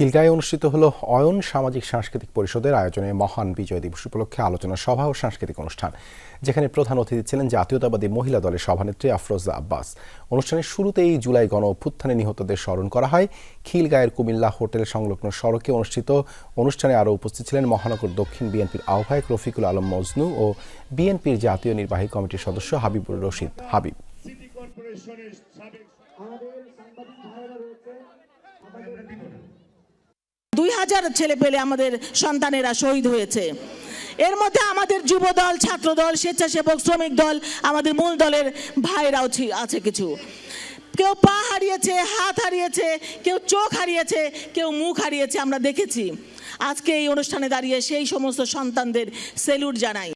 খিলগাঁয়ে অনুষ্ঠিত হলো অয়ন সামাজিক সাংস্কৃতিক পরিষদের আয়োজনে মহান বিজয় দিবস উপলক্ষে আলোচনা সভা ও সাংস্কৃতিক অনুষ্ঠান যেখানে প্রধান অতিথি ছিলেন জাতীয়তাবাদী মহিলা দলের সভানেত্রী আফরোজা আব্বাস। অনুষ্ঠানের শুরুতেই জুলাই গণ অভ্যুত্থানে নিহতদের স্মরণ করা হয়। খিলগাঁয়ের কুমিল্লা হোটেল সংলগ্ন সড়কে অনুষ্ঠিত অনুষ্ঠানে আরও উপস্থিত ছিলেন মহানগর দক্ষিণ বিএনপির আহ্বায়ক রফিকুল আলম মজনু ও বিএনপির জাতীয় নির্বাহী কমিটির সদস্য হাবিবুর রশিদ হাবিব। হাজার ছেলে পেলে আমাদের সন্তানেরা শহীদ হয়েছে। এর মধ্যে আমাদের যুব দল, ছাত্র দল, স্বেচ্ছাসেবক, শ্রমিক দল, আমাদের মূল দলের ভাইরাও আছে কিছু। কেউ পা হারিয়েছে, হাত হারিয়েছে, কেউ চোখ হারিয়েছে, কেউ মুখ হারিয়েছে, আমরা দেখেছি। আজকে এই অনুষ্ঠানে দাঁড়িয়ে সেই সমস্ত সন্তানদের সেলুট জানাই।